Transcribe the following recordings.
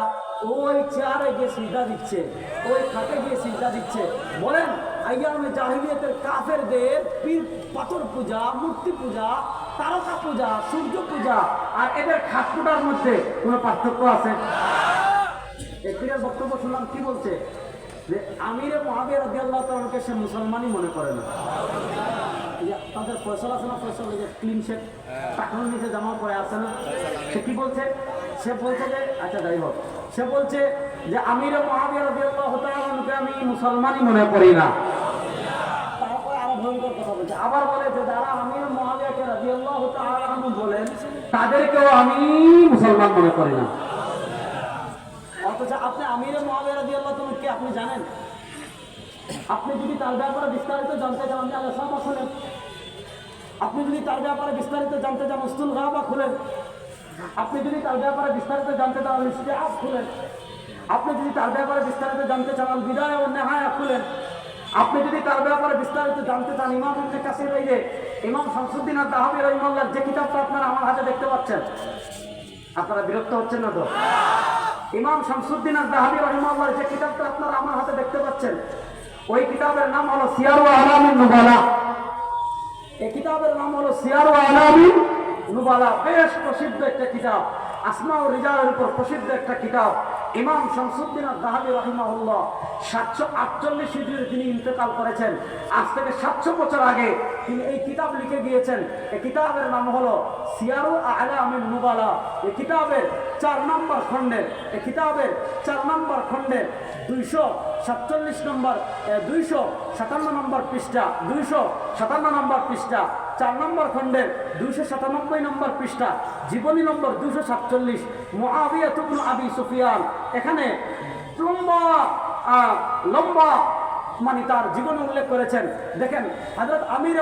ওই চেয়ারে গিয়ে সিজদা দিচ্ছে, ওই খাটে গিয়ে সিজদা দিচ্ছে। বলেন, আইয়ামে কাফেরদের পীর পাথর পূজা, মূর্তি পূজা, তারকা পূজা, সূর্য পূজা আর এদের মধ্যে কোনো পার্থক্য আছে? পীরের বক্তব্য শুনলাম, কি বলছে? যে আমিরে মহাবীর রাজি আল্লাহ তালকে সে মুসলমানই মনে করে না। তাদের ফয়সলা আছে না ফয়সলা ক্লিন শেপ টাকার নিচে জামা পরে আছে না, সে কি বলছে? সে বলছে যে আচ্ছা যাই হোক। সে বলছে যে, আমিরে আল্লাহ আমি মুসলমানই মনে করি না। তারপরে কথা বলছে। আবার বলে যে, যারা আমির বলেন আমি আপনি আমিরে আপনি জানেন? আপনি যদি তার ব্যাপারে বিস্তারিত জানতে চান, আপনি আপনি যদি তার ব্যাপারে বিস্তারিত জানতে চান, উস্তুল গাবা খুলেন। আপনি যদি তার ব্যাপারে বিস্তারিত জানতে চান ইস্তেহাব খুলেন আপনি যদি তার ব্যাপারে বিস্তারিত জানতে চান বিদায় ও নেহায়া খুলেন আপনি যদি তার ব্যাপারে বিস্তারিত জানতে চান, ইমাম ইবনে কাসির এই ইমাম শামসুদ্দিন আর দাহাবি রহিমাল্লাহর যে কিতাবটা আপনারা আমার হাতে দেখতে পাচ্ছেন, আপনারা বিরক্ত হচ্ছেন না তো? ইমাম শামসুদ্দিন আর দাহাবি রহিমাল্লাহর যে কিতাবটা আপনারা আমার হাতে দেখতে পাচ্ছেন, ওই কিতাবের নাম হলো সিয়ারু আলামিন নুবালা। এই কিতাবের নাম হলো সিয়ারু আলামিন নুবালা বেশ প্রসিদ্ধ একটা কিতাব আসমা ও রিজালের উপর প্রসিদ্ধ একটা কিতাব, ইমাম শামসুদ্দিন দাহাবি রহিমাহুল্লাহ, সাতশো আটচল্লিশ হিজড়ির তিনি ইন্তেকাল করেছেন, আজ থেকে সাতশো বছর আগে তিনি এই কিতাব লিখে গিয়েছেন। এই কিতাবের নাম হলো সিয়ারু আলা আমিন নুবালা। এই কিতাবের চার নম্বর খণ্ডের এই কিতাবের চার নম্বর খণ্ডের দুইশো সাতচল্লিশ নম্বর দুইশো সাতান্ন নম্বর পৃষ্ঠা, দুইশো সাতান্ন নম্বর পৃষ্ঠা। চার নম্বর খণ্ডের দুইশো সাতানব্বই নম্বর পৃষ্ঠা, জীবনী নম্বর দুশো সাতচল্লিশ মহাবিয়া তুবনু আবি সুফিয়ান। এখানে লম্বা লম্বা মানে তার জীবনে উল্লেখ করেছেন। দেখেন হাজরত আমির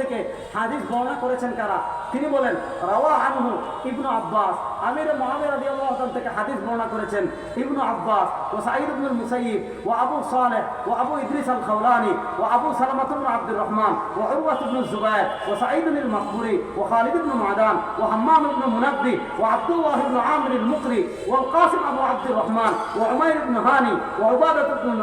থেকে হাদিস বর্ণনা করেছেন কারা? তিনি বলেন, রাওয়া আনহু ইবনু আব্বাস। আমির মহামের আদি আল্লাহ থেকে হাদিস বর্ণনা করেছেন, ইবনু আব্বাস ও সাইদ ইবনুল মুসাইব ও আবু সালে ও আবু ইদ্রিস আল খাউলানি ও আবু সালামাত আব্দুর রহমান ও আবুয়াস ইবনুল জুবায়ের ও সাঈদ ইবনুল মাকবুরি ও খালিদ ইবনুল মাদান ও হাম্মাম ইবনুল মুনাদ্দি ও আব্দুল্লাহ ইবনুল আমির মুকরি ও কাসিম আবু আব্দুর রহমান ও উমাইর ইবনুল হানি ও উবাদাত ইবনুল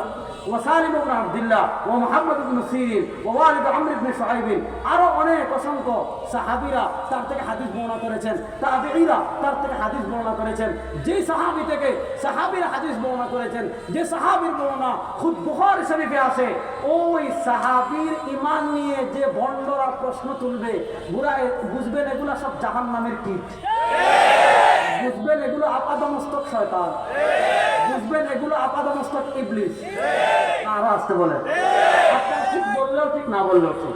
ওসালিম ইবনে আব্দুল্লাহ ও মুহাম্মদ ইবনে সিরিন ও ওয়ালিদ আমর ইবনে সুহাইব আরও অনেক অসংখ্য সাহাবীরা তার থেকে হাদিস বর্ণনা করেছেন, তাবেঈরা তার থেকে হাদিস বর্ণনা করেছেন। যে সাহাবী থেকে সাহাবীর হাদিস বর্ণনা করেছেন, যে সাহাবীর বর্ণনা খুদ বুখারী শরীফে আছে, ওই সাহাবীর ঈমান নিয়ে যে ভণ্ডরা প্রশ্ন তুলবে বুড়ায় বুঝবেন এগুলা সব জাহান্নামের কীট। বুঝবেন এগুলো আপাদমস্তক শয়তান। ঠিক বুঝবেন এগুলো আপাদমস্তক ইবলিস। আরও আসতে বলে। আপনার ঠিক বললেও ঠিক না বললেও ঠিক।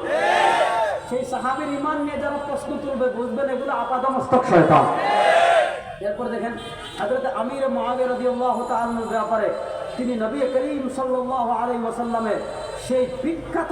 সেই সাহাবীর ইমান নিয়ে যারা প্রশ্ন তুলবে বুঝবেন এগুলো আপাদমস্তক শয়তান। এরপর দেখেন হযরত আমির মুআবিয়া রাদিয়াল্লাহু তাআলার ব্যাপারে তিনি নবী করিম সাল্লাল্লাহু আলাইহি ওয়াসাল্লামের সেই বিখ্যাত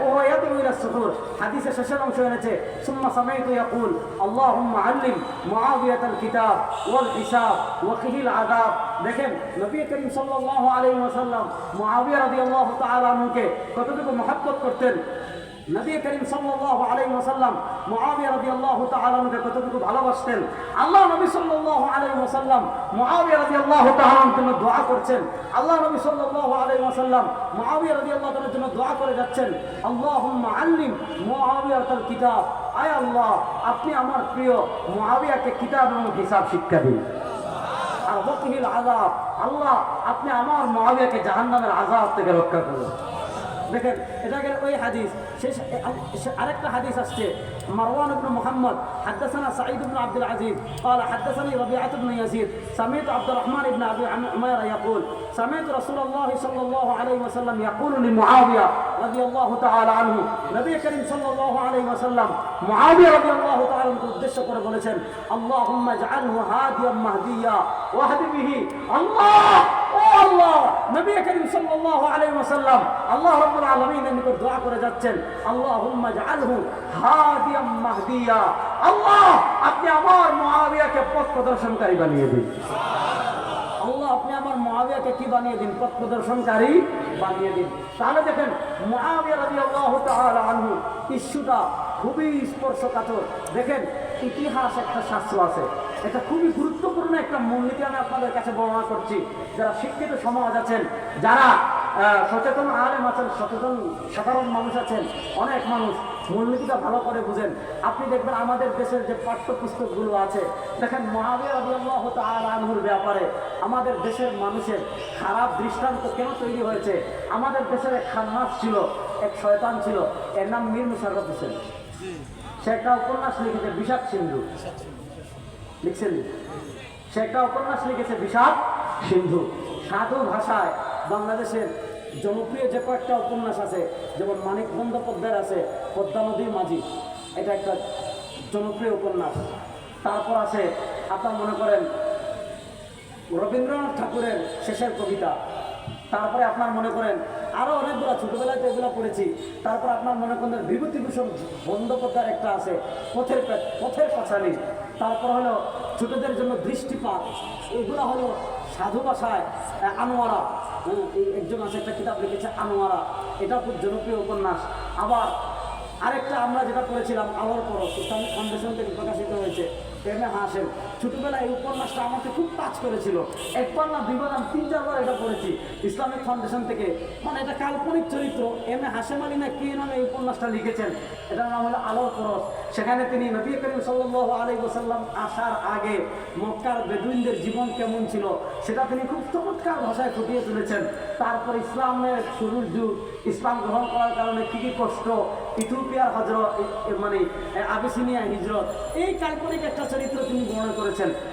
وهو يدعو الى السحور حديث শেষের অংশ এনেছে ثم سمعت يقول اللهم علم معاوية الكتاب والحساب وقه العذاب দেখেন নবী করিম সাল্লাল্লাহু আলাইহি ওয়াসাল্লাম মুআবিয়া রাদিয়াল্লাহু তাআলা আনহুকে কতটুকু মহব্বত করতেন নবী করিম সাল্লাল্লাহু আলাইহি ওয়াসাল্লাম মুআবিয়া রাদিয়াল্লাহু তাআলা আনহুকে কতটুকু ভালোবাসতেন? আল্লাহ নবী সাল্লাল্লাহু আলাইহি ওয়াসাল্লাম মুআবিয়া রাদিয়াল্লাহু তাআলা আনহুর জন্য দোয়া করছেন। আল্লাহ নবী সাল্লাল্লাহু আলাইহি ওয়াসাল্লাম মুআবিয়া রাদিয়াল্লাহু তাআলার জন্য দোয়া করে যাচ্ছেন। আল্লাহুম্মা আল্লিম মুআবিয়াতাল কিতাব। আয় আল্লাহ, আপনি আমার প্রিয় মুআবিয়াকে কিতাব এবং হিসাব শিক্ষা দিন। আর ওয়াকিহিল আযাব, আল্লাহ, আপনি আমার মুআবিয়াকে জাহান্নামের আযাব থেকে রক্ষা করুন। দেখেন এটাকে ওই হাদিস শেষ আরেকটা হাদিস আসছে মারওয়ান ইবনে মুহাম্মদ حدثنا سعيد بن عبد العزيز قال حدثني ربيعة بن يزيد سمعت عبد الرحمن بن ابي عمير يقول سمعت رسول الله صلى الله عليه وسلم يقول لمعاوية رضي الله تعالى عنه نبي كريم صلى الله عليه وسلم معاوية رضي الله تعالى عنه উদ্দেশ্য করে বলেছেন اللهم اجعله هاديا مهديا واهد به الله আল্লাহ দোয়া করে যাচ্ছেন হাদিয়াম মাহদিয়া। আল্লাহ, আপনি আমার মুআবিয়াকে পথ প্রদর্শনকারী বানিয়ে দিন। আল্লাহ, আপনি আমার মুআবিয়াকে কি বানিয়ে দিন? পথ প্রদর্শনকারী বানিয়ে দিন। তাহলে দেখেন আনহু ইস্যুটা খুবই স্পর্শকাতর। দেখেন, ইতিহাস একটা শাস্ত্র আছে। এটা খুবই গুরুত্বপূর্ণ একটা মূলনীতি আমি আপনাদের কাছে বর্ণনা করছি। যারা শিক্ষিত সমাজ আছেন, যারা সচেতন আলেম আছেন, সচেতন সাধারণ মানুষ আছেন, অনেক মানুষ মূলনীতিটা ভালো করে বুঝেন। আপনি দেখবেন আমাদের দেশের যে পাঠ্যপুস্তকগুলো আছে, দেখেন মহাবীর আল্লাহ আনহুর ব্যাপারে আমাদের দেশের মানুষের খারাপ দৃষ্টান্ত কেন তৈরি হয়েছে? আমাদের দেশের এক খান্নাস ছিল, এক শয়তান ছিল, এর নাম মীর মুশাররফ হোসেন। সে একটা উপন্যাস লিখেছে, বিষাদ সিন্ধু। লিখছেন সে একটা উপন্যাস লিখেছে বিষাদ সিন্ধু। সাধু ভাষায় বাংলাদেশের জনপ্রিয় যে কয়েকটা উপন্যাস আছে, যেমন মানিক বন্দ্যোপাধ্যায়ের আছে পদ্মা নদীর মাঝি। এটা একটা জনপ্রিয় উপন্যাস। তারপর আছে, আপনার মনে করেন, রবীন্দ্রনাথ ঠাকুরের শেষের কবিতা। তারপরে আপনার মনে করেন আরও অনেকগুলো ছোটোবেলায় তো এগুলো পড়েছি। তারপর আপনার মনে করেন, বিভূতিভূষণ বন্দ্যোপাধ্যায়ের একটা আছে, পথের পথের পাঁচালী। তারপর হলো ছোটদের জন্য দৃষ্টিপাত। এগুলো হলো সাধু ভাষায় আনোয়ারা। হ্যাঁ, একজন আছে একটা কিতাব লিখেছে আনোয়ারা। এটা খুব জনপ্রিয় উপন্যাস। আবার আরেকটা আমরা যেটা পড়েছিলাম আলোর পরশ ইসলামিক ফাউন্ডেশন থেকে প্রকাশিত হয়েছে প্রেমে হাসেন ছোটবেলায় এই উপন্যাসটা আমাকে খুব টাচ করেছিল। একবার না দুইবার আমি তিন, চারবার এটা পড়েছি। ইসলামিক ফাউন্ডেশন থেকে। মানে এটা কাল্পনিক চরিত্র। এম এ হাসেম আলী না কে নামে এই উপন্যাসটা লিখেছেন? এটার নাম হলো আলোর পরশ সেখানে তিনি নবী করিম সাল্লাহ আলী ওসাল্লাম আসার আগে মক্কার বেদুইনদের জীবন কেমন ছিল, সেটা তিনি খুব চমৎকার ভাষায় ফুটিয়ে তুলেছেন। তারপর ইসলামের শুরুর যুগ। ইসলাম গ্রহণ করার কারণে কি কি কষ্ট? ইথিওপিয়ার হজরত মানে আবিসিনিয়া হিজরত। এই কাল্পনিক একটা চরিত্র তিনি বর্ণনা করেছেন।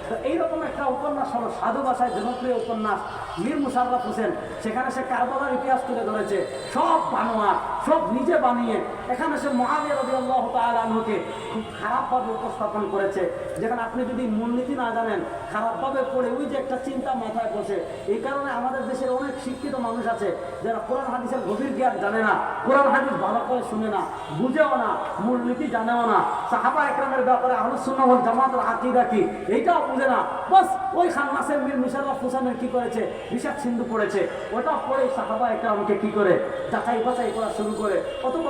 তো এইরকম একটা উপন্যাস হলো সাধু ভাষায় জনপ্রিয় উপন্যাস মীর মুশাররফ হোসেন। সেখানে সে কারবালার ইতিহাস তুলে ধরেছে। সব বানোয়ার, সব নিজে বানিয়ে এখানে সে মহাবীর রবি তালকে খুব খারাপভাবে উপস্থাপন করেছে। যেখানে আপনি যদি মূলনীতি না জানেন, খারাপভাবে পড়ে ওই যে একটা চিন্তা মাথায় বসে, এই কারণে আমাদের দেশের অনেক শিক্ষিত মানুষ আছে যারা কোরআন হাদিসের গভীর জ্ঞান জানে না, কোরআন হাদিস ভালো করে শুনে না, বুঝেও না, মূলনীতি জানেও না। সাহাবা একরামের ব্যাপারে আহলুসুন্নাহ ওয়াল জামাতের আকিদা কি? এইটাও বুঝে না। বাস ওই খান্নাসের মীর মুশাররফ হোসেনের কি করেছে? বিষাদ সিন্ধু পড়েছে। ওটা পড়ে সাহাবা একরামকে কি করে? যাচাই বাছাই করা শুরু করে। অথবা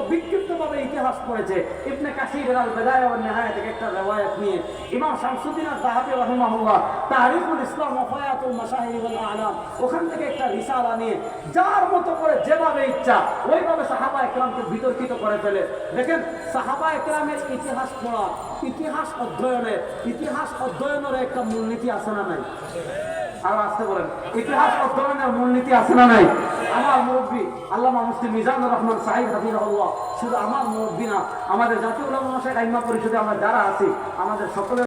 বিক্ষিপ্তভাবে ইতিহাস পড়েছে। ইবনে কাসির আল বেদায় নিহায়া থেকে একটা রেওয়ায়াত নিয়ে ইমাম শামসুদ্দিন আর তাহাবি রাহিমাহুল্লাহ তারিখুল ইসলাম ওয়াফায়াতুল মাশাহির ওয়াল আলাম ওখান থেকে একটা রিসালা নিয়ে যার মতো করে যেভাবে ইচ্ছা ওইভাবে সাহাবা একরামকে বিতর্কিত করে ফেলে। দেখেন, সাহাবা একরামের ইতিহাস পড়া, ইতিহাস অধ্যয়নের ইতিহাস অধ্যয়নের একটা মূলনীতি আছে না নাই? আসতে ইতিহাস আছে না নাই? আমার আল্লাহ রহমান সাহিদ শুধু আমার আমাদের জাতীয় আইমা পরিষদে আমরা যারা আছি, আমাদের সকলের